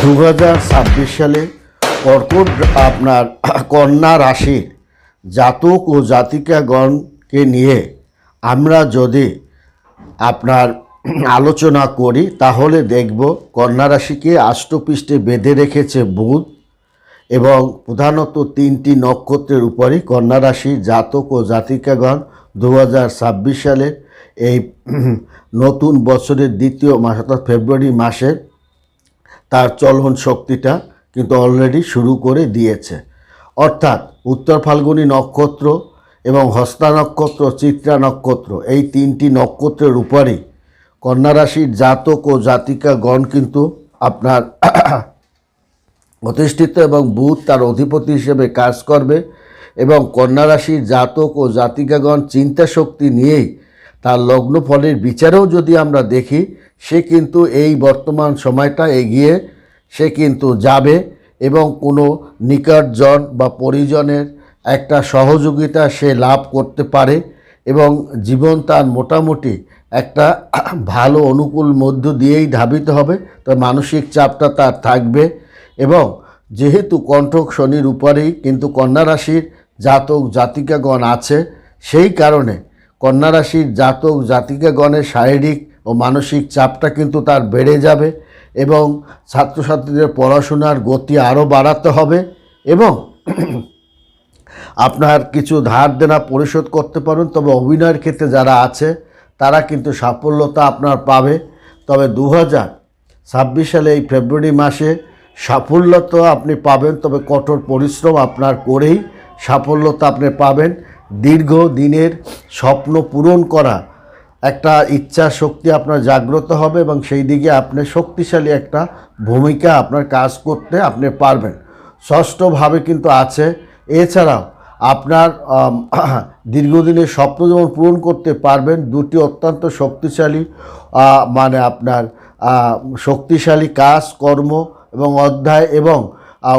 দু হাজার ছাব্বিশ সালে কর্কট আপনার কন্যা রাশির জাতক ও জাতিকাগণকে নিয়ে আমরা যদি আপনার আলোচনা করি, তাহলে দেখব কন্যা রাশিকে আষ্টপৃষ্ঠে বেঁধে রেখেছে বুধ এবং প্রধানত তিনটি নক্ষত্রের উপরই কন্যা রাশি জাতক ও জাতিকাগণ দু হাজার ছাব্বিশ সালে এই নতুন বছরের দ্বিতীয় মাস অর্থাৎ ফেব্রুয়ারি মাসের তার চলন শক্তিটা কিন্তু অলরেডি শুরু করে দিয়েছে। অর্থাৎ উত্তর ফাল্গুনী নক্ষত্র এবং হস্তা নক্ষত্র, চিত্রা নক্ষত্র, এই তিনটি নক্ষত্রের উপরই কন্যা রাশির জাতক ও জাতিকাগণ কিন্তু আপনার প্রতিষ্ঠিত এবং বুধ তার অধিপতি হিসেবে কাজ করবে এবং কন্যা রাশির জাতক ও জাতিকাগণ চিন্তা শক্তি নিয়েই তার লগ্ন ফলের বিচারেও যদি আমরা দেখি, সে কিন্তু এই বর্তমান সময়টা এগিয়ে, সে কিন্তু যাবে এবং কোনো নিকটজন বা পরিজনের একটা সহযোগিতা সে লাভ করতে পারে এবং জীবন তার মোটামুটি একটা ভালো অনুকূল মধ্য দিয়েই ধাবিত হবে। তার মানসিক চাপটা তার থাকবে এবং যেহেতু কণ্ঠক শনির উপরেই কিন্তু কন্যা রাশির জাতক জাতিকাগণ আছে, সেই কারণে কন্যা রাশির জাতক জাতিকাগণের শারীরিক ও মানসিক চাপটা কিন্তু তার বেড়ে যাবে এবং ছাত্রছাত্রীদের পড়াশোনার গতি আরও বাড়াতে হবে এবং আপনার কিছু ধার দেনা পরিশোধ করতে পারেন। তবে অভিনয়ের ক্ষেত্রে যারা আছে, তারা কিন্তু সাফল্যতা আপনার পাবে। তবে দু হাজার ছাব্বিশ সালে এই ফেব্রুয়ারি মাসে সাফল্যতা আপনি পাবেন, তবে কঠোর পরিশ্রম আপনার করেই সাফল্যতা আপনি পাবেন। দীর্ঘ দিনের স্বপ্ন পূরণ করা একটা ইচ্ছা শক্তি আপনার জাগ্রত হবে এবং সেই দিকে আপনি শক্তিশালী একটা ভূমিকা আপনার কাজ করতে আপনি পারবেন। ষষ্ঠভাবে কিন্তু আছে। এছাড়াও আপনার দীর্ঘদিনের স্বপ্ন যেমন পূরণ করতে পারবেন, দুটি অত্যন্ত শক্তিশালী মানে আপনার শক্তিশালী কাজ, কর্ম এবং অধ্যায় এবং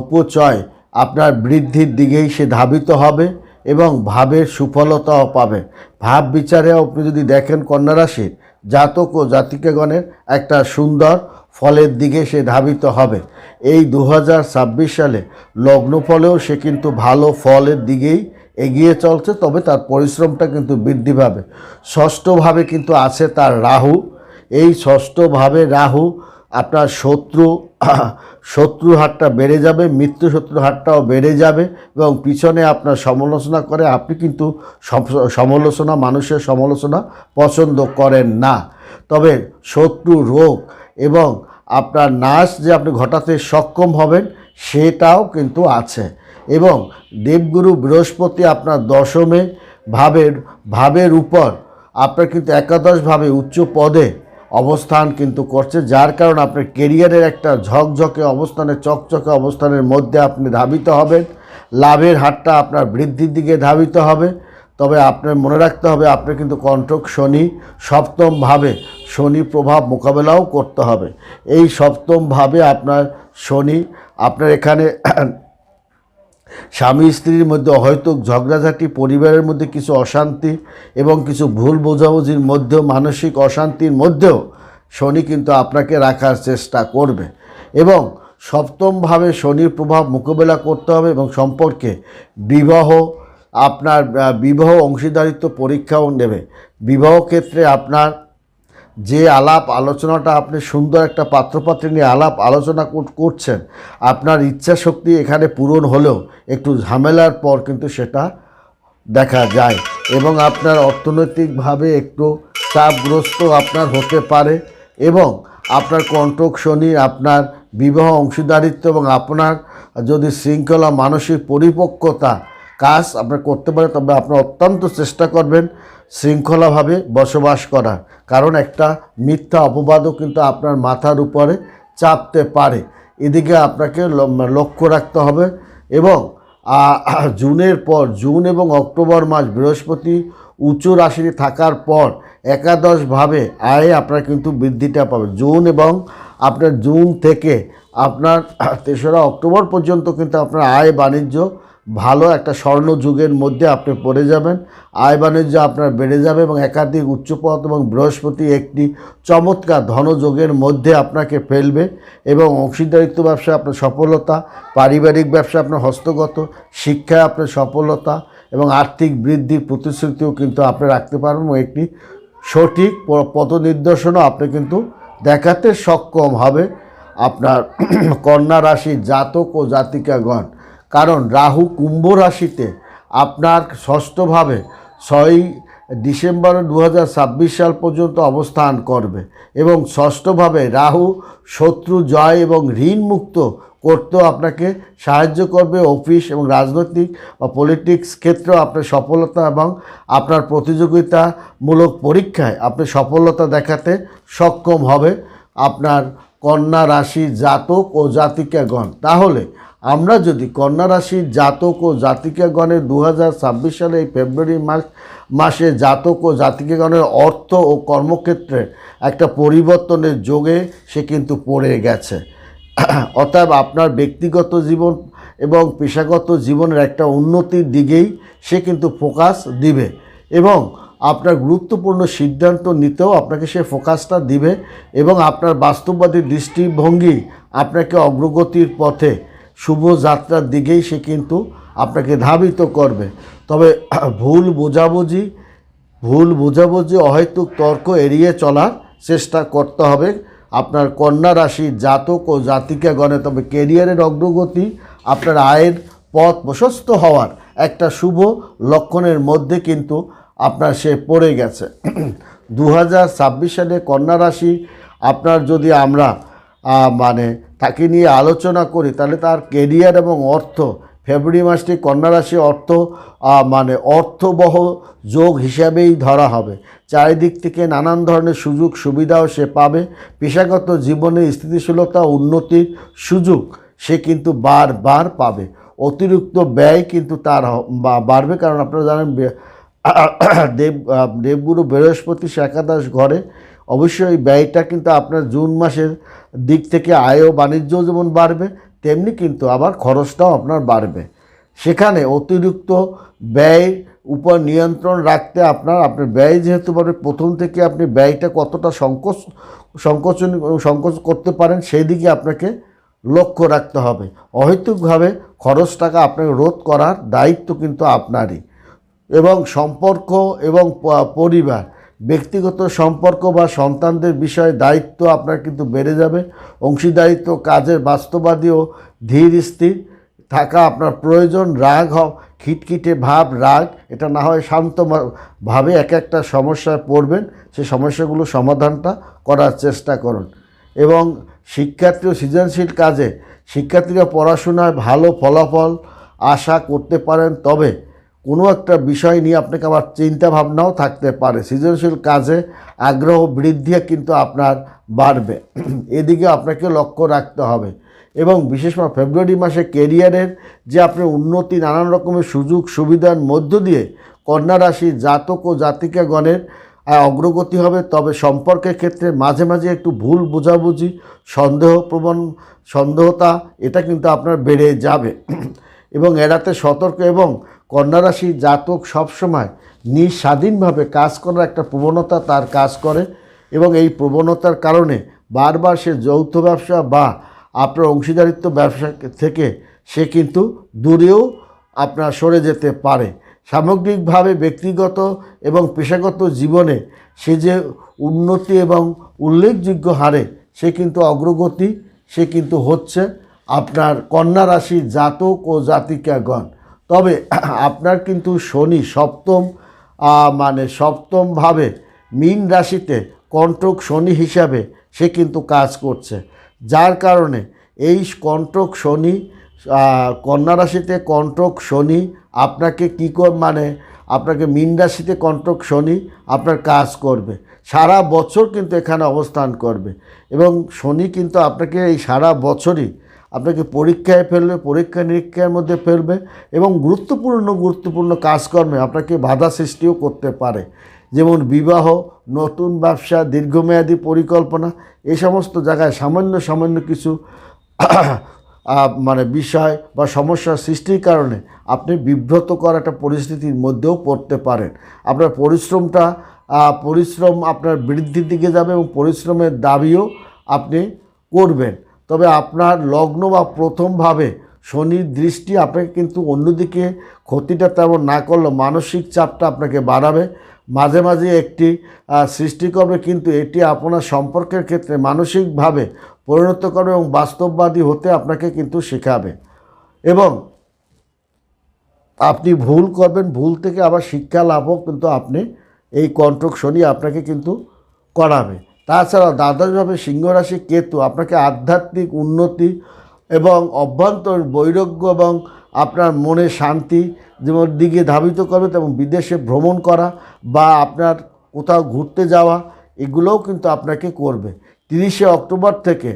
উপচয় আপনার বৃদ্ধির দিকেই সে ধাবিত হবে। এবং ভাবের সুফলতাও পাবে। ভাব বিচারেও আপনি যদি দেখেন কন্যা রাশির, জাতক ও জাতিকাগণের একটা সুন্দর ফলের দিকে সে ধাবিত হবে। এই দু হাজার ছাব্বিশ সালে লগ্ন ফলেও সে কিন্তু ভালো ফলের দিকেই এগিয়ে চলছে, তবে তার পরিশ্রমটা কিন্তু বৃদ্ধি পাবে। ষষ্ঠভাবে কিন্তু আছে তার রাহু। এই ষষ্ঠভাবে রাহু আপনার শত্রু শত্রু হারটা বেড়ে যাবে মৃত্যু শত্রু হারটাও বেড়ে যাবে এবং পিছনে আপনার সমালোচনা করে, আপনি কিন্তু সমালোচনা, মানুষের সমালোচনা পছন্দ করেন না। তবে শত্রু রোগ এবং আপনার নাশ যে আপনি ঘটাতে সক্ষম হবেন, সেটাও কিন্তু আছে। এবং দেবগুরু বৃহস্পতি আপনার দশমে ভাবের ভাবের উপর, আপনার কিন্তু একাদশভাবে উচ্চ পদে অবস্থান কিন্তু করছে, যার কারণে আপনার কেরিয়ারের একটা ঝকঝকে অবস্থানে, চকচকে অবস্থানের মধ্যে আপনি ধাবিত হবেন। লাভের হারটা আপনার বৃদ্ধির দিকে ধাবিত হবে। তবে আপনার মনে রাখতে হবে, আপনার কিন্তু কণ্ঠক শনি সপ্তমভাবে শনি প্রভাব মোকাবেলাও করতে হবে। এই সপ্তমভাবে আপনার শনি, আপনার এখানে স্বামী স্ত্রীর মধ্যে হয়তো ঝগড়াঝাটি, পরিবারের মধ্যে কিছু অশান্তি এবং কিছু ভুল বোঝাবুঝির মধ্যেও, মানসিক অশান্তির মধ্যেও শনি কিন্তু আপনাকে রাখার চেষ্টা করবে। এবং সপ্তমভাবে শনির প্রভাব মোকাবেলা করতে হবে এবং সম্পর্কে বিবাহ, আপনার বিবাহ অংশীদারিত্ব পরীক্ষাও নেবে। বিবাহ ক্ষেত্রে আপনার যে আলাপ আলোচনাটা আপনি সুন্দর একটা পাত্রপাত্রী নিয়ে আলাপ আলোচনা কর- করছেন, আপনার ইচ্ছা শক্তি এখানে পূরণ হলেও একটু ঝামেলার পর কিন্তু সেটা দেখা যায় এবং আপনার অর্থনৈতিকভাবে একটু চাপগ্রস্ত আপনার হতে পারে এবং আপনার কণ্ঠক শনি, আপনার বিবাহ অংশীদারিত্ব এবং আপনার যদি শৃঙ্খলা মানসিক পরিপক্কতা কাজ আপনার করতে পারে, তবে আপনার অত্যন্ত চেষ্টা করবেন। শৃঙ্খলাভাবে বসবাস করা। কারণ একটা মিথ্যা অপবাদও কিন্তু আপনার মাথার উপরে চাপতে পারে। এদিকে আপনাকে লক্ষ্য রাখতে হবে এবং জুনের পর, জুন এবং অক্টোবর মাস বৃহস্পতি উচ্চ রাশিতে থাকার পর একাদশভাবে আয়ে আপনার কিন্তু বৃদ্ধিটা পাবে। জুন এবং আপনার জুন থেকে আপনার তেসরা অক্টোবর পর্যন্ত কিন্তু আপনার আয় বাণিজ্য ভালো একটা স্বর্ণ যুগের মধ্যে আপনি পড়ে যাবেন। আয় বাণিজ্য আপনার বেড়ে যাবে এবং একাধিক উচ্চপদ এবং বৃহস্পতি একটি চমৎকার ধনযোগের মধ্যে আপনাকে ফেলবে এবং অংশীদারিত্ব ব্যবসায় আপনার সফলতা, পারিবারিক ব্যবসা আপনার হস্তগত শিক্ষায় আপনার সফলতা এবং আর্থিক বৃদ্ধির প্রতিশ্রুতিও কিন্তু আপনি রাখতে পারবেন এবং একটি সঠিক পথ নির্দেশনও আপনি কিন্তু দেখাতে সক্ষম হবে। আপনার কন্যা রাশি জাতক ও জাতিকাগণ কারণ রাহু কুম্ভ রাশিতে আপনার ষষ্ঠভাবে ছয়ই ডিসেম্বর দু হাজার ছাব্বিশ সাল পর্যন্ত অবস্থান করবে এবং ষষ্ঠভাবে রাহু শত্রু, জয় এবং ঋণ মুক্ত করতেও আপনাকে সাহায্য করবে অফিস এবং রাজনৈতিক বা পলিটিক্স ক্ষেত্রেও আপনার সফলতা এবং আপনার প্রতিযোগিতামূলক পরীক্ষায় আপনি সফলতা দেখাতে সক্ষম হবে আপনার কন্যা রাশি জাতক ও জাতিকাগণ। তাহলে আমরা যদি কন্যা রাশির জাতক ও জাতিকাগণের দু হাজার ছাব্বিশ সালে এই ফেব্রুয়ারি মাস, মাসে জাতক ও জাতিকাগণের অর্থ ও কর্মক্ষেত্রে একটা পরিবর্তনের যোগে সে কিন্তু পড়ে গেছে। অতএব আপনার ব্যক্তিগত জীবন এবং পেশাগত জীবনের একটা উন্নতির দিকেই সে কিন্তু ফোকাস দিবে এবং আপনার গুরুত্বপূর্ণ সিদ্ধান্ত নিতেও আপনাকে সে ফোকাসটা দিবে এবং আপনার বাস্তববাদী দৃষ্টিভঙ্গি আপনাকে অগ্রগতির পথে শুভ যাত্রার দিকেই সে কিন্তু আপনাকে ধাবিত করবে। তবে ভুল বোঝাবুঝি ভুল বোঝাবুঝি, অহেতুক তর্ক এড়িয়ে চলার চেষ্টা করতে হবে। আপনার কন্যা রাশি জাতক ও জাতিকাগণে, তবে কেরিয়ারের অগ্রগতি, আপনার আয়ের পথ প্রশস্ত হওয়ার একটা শুভ লক্ষণের মধ্যে কিন্তু আপনার সে পড়ে গেছে। দু হাজার ছাব্বিশ সালে কন্যা রাশি, আপনার যদি আমরা মানে তাকে নিয়ে আলোচনা করি, তাহলে তার কেরিয়ার এবং অর্থ, ফেব্রুয়ারি মাসটি কন্যা রাশি অর্থ মানে অর্থবহ যোগ হিসাবেই ধরা হবে। চারিদিক থেকে নানান ধরনের সুযোগ সুবিধাও সে পাবে। পেশাগত জীবনে স্থিতিশীলতা, উন্নতির সুযোগ সে কিন্তু বারবার পাবে। অতিরিক্ত ব্যয় কিন্তু তার বাড়বে, কারণ আপনারা জানেন দেব দেবগুরু বৃহস্পতি একাদশ ঘরে অবশ্যই ব্যয়টা কিন্তু আপনার জুন মাসের দিক থেকে আয় ও বাণিজ্য যেমন বাড়বে, তেমনি কিন্তু আবার খরচটাও আপনার বাড়বে। সেখানে অতিরিক্ত ব্যয় উপর নিয়ন্ত্রণ রাখতে আপনার আপনার ব্যয় যেহেতু বাড়বে, প্রথম থেকে আপনি ব্যয়টা কতটা সংকোচ, সংকোচন, সংকোচ করতে পারেন, সেই দিকে আপনাকে লক্ষ্য রাখতে হবে। অহেতুকভাবে খরচ টাকা আপনাকে রোধ করার দায়িত্ব কিন্তু আপনারই। এবং সম্পর্ক এবং পরিবার ব্যক্তিগত সম্পর্ক বা সন্তানদের বিষয়ে দায়িত্ব আপনার কিন্তু বেড়ে যাবে। অংশীদারিত্ব, কাজের বাস্তবাদী ও ধীর স্থির থাকা আপনার প্রয়োজন। রাগ হ খিটখিটে ভাব, রাগ, এটা না হয় শান্ত মা- ভাবে এক একটা সমস্যায় পড়বেন। সে সমস্যাগুলো সমাধানটা করার চেষ্টা করুন। এবং শিক্ষার্থী ও সৃজনশীল কাজে শিক্ষার্থীরা পড়াশোনায় ভালো ফলাফল আশা করতে পারেন। তবে কোনো একটা বিষয় নিয়ে আপনাকে আবার চিন্তা ভাবনাও থাকতে পারে। সৃজনশীল কাজে আগ্রহ বৃদ্ধি কিন্তু আপনার বাড়বে। এদিকে আপনাকে লক্ষ্য রাখতে হবে। এবং বিশেষ করে ফেব্রুয়ারি মাসে কেরিয়ারের যে আপনি উন্নতি, নানান রকমের সুযোগ, সুবিধার মধ্য দিয়ে কন্যা রাশি, জাতক ও জাতিকাগণের অগ্রগতি হবে। তবে সম্পর্কের ক্ষেত্রে মাঝে মাঝে একটু ভুল বোঝাবুঝি, সন্দেহপ্রবণ, সন্দেহতা, এটা কিন্তু আপনার বেড়ে যাবে। এবং এড়াতে সতর্ক এবং কন্যা রাশি জাতক সবসময় নিঃস্বাধীনভাবে কাজ করার একটা প্রবণতা তার কাজ করে এবং এই প্রবণতার কারণে বারবার সে যৌথ ব্যবসা বা আপনার অংশীদারিত্ব ব্যবসা থেকে সে কিন্তু দূরেও আপনার সরে যেতে পারে। সামগ্রিকভাবে ব্যক্তিগত এবং পেশাগত জীবনে সে যে উন্নতি এবং উল্লেখযোগ্য হারে সে কিন্তু অগ্রগতি সে কিন্তু হচ্ছে আপনার কন্যা রাশির জাতক ও জাতিকাগণ। তবে আপনার কিন্তু শনি সপ্তম মানে সপ্তমভাবে মীন রাশিতে কণ্টক শনি হিসাবে সে কিন্তু কাজ করছে। যার কারণে এই কণ্টক শনি কন্যা রাশিতে কণ্টক শনি, আপনাকে কী মানে আপনাকে মীন রাশিতে কণ্টক শনি আপনার কাজ করবে। সারা বছর কিন্তু এখানে অবস্থান করবে এবং শনি কিন্তু আপনাকে এই সারা বছরই আপনাকে পরীক্ষায় ফেলবে, পরীক্ষা নিরীক্ষার মধ্যে ফেলবে এবং গুরুত্বপূর্ণ গুরুত্বপূর্ণ কাজকর্মে আপনাকে বাধা সৃষ্টিও করতে পারে। যেমন বিবাহ, নতুন ব্যবসা, দীর্ঘমেয়াদী পরিকল্পনা এই সমস্ত জায়গায় সামান্য সামান্য কিছু মানে বিষয় বা সমস্যার সৃষ্টির কারণে আপনি বিব্রত করা একটা পরিস্থিতির মধ্যেও পড়তে পারেন। আপনার পরিশ্রমটা পরিশ্রম আপনার বৃদ্ধির দিকে যাবে এবং পরিশ্রমের দাবিও আপনি করবেন। তবে আপনার লগ্ন বা প্রথমভাবে শনির দৃষ্টি আপনাকে কিন্তু অন্যদিকে ক্ষতিটা তেমন না করলেও মানসিক চাপটা আপনাকে বাড়াবে। মাঝে মাঝে একটি সৃষ্টি করবে কিন্তু এটি আপনার সম্পর্কের ক্ষেত্রে মানসিকভাবে পরিণত করবে এবং বাস্তববাদী হতে আপনাকে কিন্তু শেখাবে। এবং আপনি ভুল করবেন, ভুল থেকে আবার শিক্ষা লাভও কিন্তু আপনি এই কন্ট্রোক শনি আপনাকে কিন্তু করাবে। তাছাড়া দ্বাদশভাবে সিংহ রাশি কেতু আপনাকে আধ্যাত্মিক উন্নতি এবং অভ্যন্তরীণ বৈরাগ্য এবং আপনার মনে শান্তি যেমন দিকে ধাবিত করবে তেমন বিদেশে ভ্রমণ করা বা আপনার কোথাও ঘুরতে যাওয়া, এগুলোও কিন্তু আপনাকে করবে। তিরিশে অক্টোবর থেকে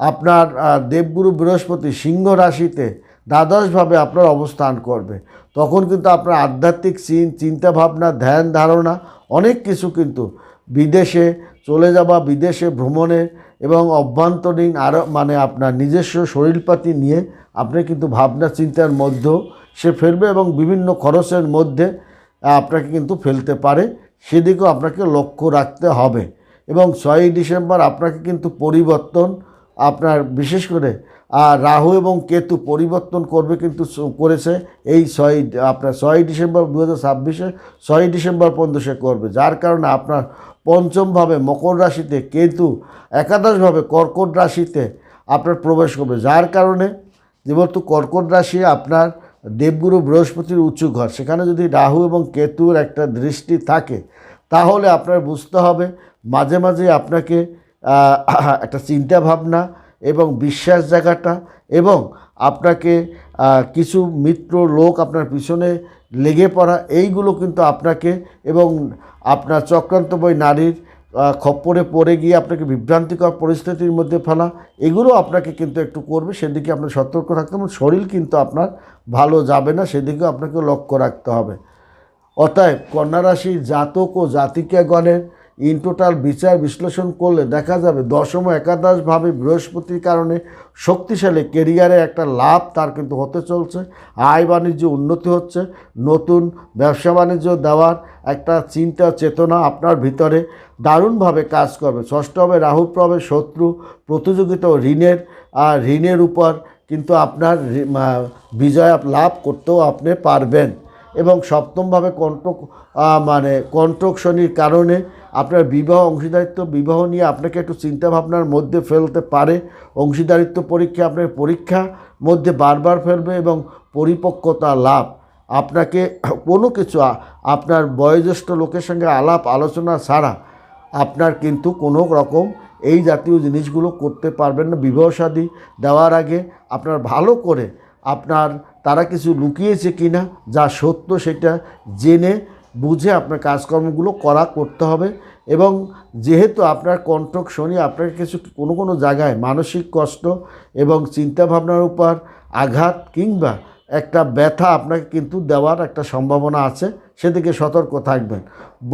আপনার দেবগুরু বৃহস্পতি সিংহ রাশিতে দ্বাদশভাবে আপনার অবস্থান করবে। তখন কিন্তু আপনার আধ্যাত্মিক চিন, চিন্তাভাবনা, ধ্যান ধারণা, অনেক কিছু কিন্তু বিদেশে চলে যাওয়া বিদেশে ভ্রমণে এবং অভ্যন্তরীণ আরও মানে আপনার নিজস্ব শরীরপাতি নিয়ে আপনি কিন্তু ভাবনা চিন্তার মধ্যেও সে ফেলবে এবং বিভিন্ন খরচের মধ্যে আপনাকে কিন্তু ফেলতে পারে। সেদিকেও আপনাকে লক্ষ্য রাখতে হবে এবং ছয়ই ডিসেম্বর আপনাকে কিন্তু পরিবর্তন আপনার বিশেষ করে রাহু এবং কেতু পরিবর্তন করবে কিন্তু করেছে এই ছয় আপনার ছয়ই ডিসেম্বর দু হাজার ছাব্বিশে, ছয়ই ডিসেম্বর পর্যন্ত সে করবে। যার কারণে আপনার পঞ্চমভাবে মকর রাশিতে কেতু, একাদশভাবে কর্কট রাশিতে আপনার প্রবেশ করবে। যার কারণে যেহেতু কর্কট রাশি আপনার দেবগুরু বৃহস্পতির উঁচু ঘর, সেখানে যদি রাহু এবং কেতুর একটা দৃষ্টি থাকে, তাহলে আপনার বুঝতে হবে মাঝে মাঝে আপনাকে একটা চিন্তা ভাবনা এবং বিশ্বাস জায়গাটা এবং আপনাকে কিছু মিত্র লোক আপনার পিছনে লেগে পড়া, এইগুলো কিন্তু আপনাকে এবং আপনার চক্রান্তময় নারীর খপ্পরে পড়ে গিয়ে আপনাকে বিভ্রান্তিকর পরিস্থিতির মধ্যে ফেলা, এগুলো আপনাকে কিন্তু একটু করবে, সেদিকে আপনার সতর্ক রাখতে হবে শরীর কিন্তু আপনার ভালো যাবে না, সেদিকেও আপনাকে লক্ষ্য রাখতে হবে। অতএব কন্যারাশি জাতক ও জাতিকাগণের ইন টোটাল বিচার বিশ্লেষণ করলে দেখা যাবে দশম একাদশভাবে বৃহস্পতির কারণে শক্তিশালী কেরিয়ারে একটা লাভ তার কিন্তু হতে চলছে। আয় বাণিজ্য উন্নতি হচ্ছে। নতুন ব্যবসা বাণিজ্য দেওয়ার একটা চিন্তা চেতনা আপনার ভিতরে দারুণভাবে কাজ করবে। ষষ্ঠ হবে রাহু প্রভাবে শত্রু প্রতিযোগিতা ঋণের আর ঋণের উপর কিন্তু আপনার বিজয় লাভ করতেও আপনি পারবেন। এবং সপ্তমভাবে আহ, মানে কণ্টক শনির কারণে আপনার বিবাহ, অংশীদারিত্ব, বিবাহ নিয়ে আপনাকে একটু চিন্তাভাবনার মধ্যে ফেলতে পারে। অংশীদারিত্ব পরীক্ষা আপনার পরীক্ষা মধ্যে বারবার ফেলবে এবং পরিপক্কতা লাভ। আপনাকে কোনো কিছু আপনার বয়োজ্যেষ্ঠ লোকের সঙ্গে আলাপ, আলোচনা ছাড়া আপনার কিন্তু কোনো রকম এই জাতীয় জিনিসগুলো করতে পারবেন না। বিবাহ শাদী দেওয়ার আগে আপনার ভালো করে আপনার তারা কিছু লুকিয়েছে কিনা, যা সত্য সেটা জেনে বুঝে আপনার কাজকর্মগুলো করা, করতে হবে এবং যেহেতু আপনার কণ্ঠক শনি আপনাকে কিছু কোনো কোনো জায়গায় মানসিক কষ্ট এবং চিন্তাভাবনার উপর আঘাত কিংবা একটা ব্যথা আপনাকে কিন্তু দেওয়ার একটা সম্ভাবনা আছে, সেদিকে সতর্ক থাকবেন।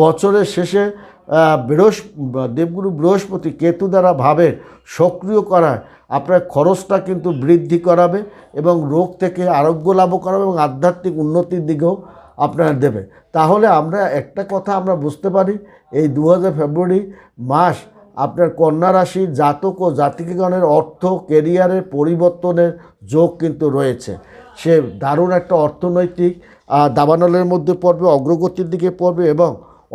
বছরের শেষে বৃহস্প, দেবগুরু বৃহস্পতি কেতু দ্বারা ভাবের সক্রিয় করায় আপনার খরচটা কিন্তু বৃদ্ধি করাবে এবং রোগ থেকে আরোগ্য লাভ করাবে এবং আধ্যাত্মিক উন্নতির দিকেও আপনার দেবে। তাহলে আমরা একটা কথা আমরা বুঝতে পারি, এই দু হাজার ফেব্রুয়ারি মাস আপনার কন্যা রাশির জাতক ও জাতিকগণের অর্থ কেরিয়ারের পরিবর্তনের যোগ কিন্তু রয়েছে। সে দারুণ একটা অর্থনৈতিক দাবানলের মধ্যে পড়বে, অগ্রগতির দিকে পড়বে এবং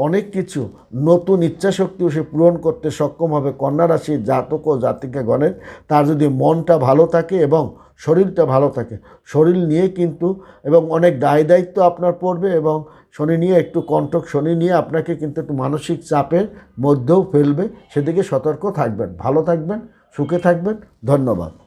অনেক কিছু নতুন ইচ্ছাশক্তিও সে পূরণ করতে সক্ষম হবে কন্যা রাশির জাতক ও জাতিকাগণের। তার যদি মনটা ভালো থাকে এবং শরীরটা ভালো থাকে। শরীর নিয়ে কিন্তু এবং অনেক দায় দায়িত্ব আপনার পড়বে এবং শনি নিয়ে একটু কণ্ঠক শনি নিয়ে আপনাকে কিন্তু একটু মানসিক চাপের মধ্যেও ফেলবে। সেদিকে সতর্ক থাকবেন। ভালো থাকবেন, সুখে থাকবেন। ধন্যবাদ।